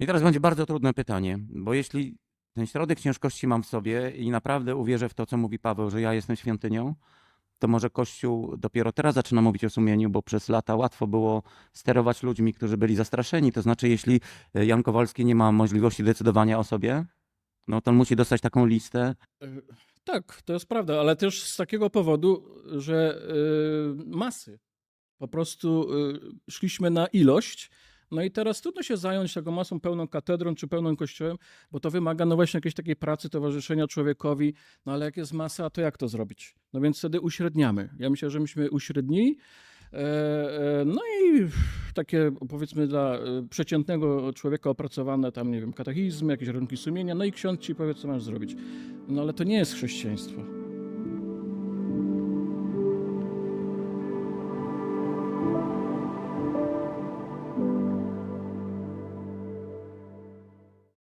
I teraz będzie bardzo trudne pytanie, bo jeśli ten środek ciężkości mam w sobie i naprawdę uwierzę w to, co mówi Paweł, że ja jestem świątynią, to może Kościół dopiero teraz zaczyna mówić o sumieniu, bo przez lata łatwo było sterować ludźmi, którzy byli zastraszeni. To znaczy, jeśli e, Jan Kowalski nie ma możliwości decydowania o sobie, no to on musi dostać taką listę. Tak, to jest prawda, ale też z takiego powodu, że y, masy. Po prostu szliśmy na ilość. No i teraz trudno się zająć taką masą pełną katedrą czy pełnym kościołem, bo to wymaga no właśnie jakiejś takiej pracy, towarzyszenia człowiekowi. No ale jak jest masa, to jak to zrobić? No więc wtedy uśredniamy. Ja myślę, że myśmy uśrednili. E, e, No i takie powiedzmy dla e, przeciętnego człowieka opracowane tam, nie wiem, katechizmy, jakieś rynki sumienia, no i ksiądz ci powie, co masz zrobić. No ale to nie jest chrześcijaństwo.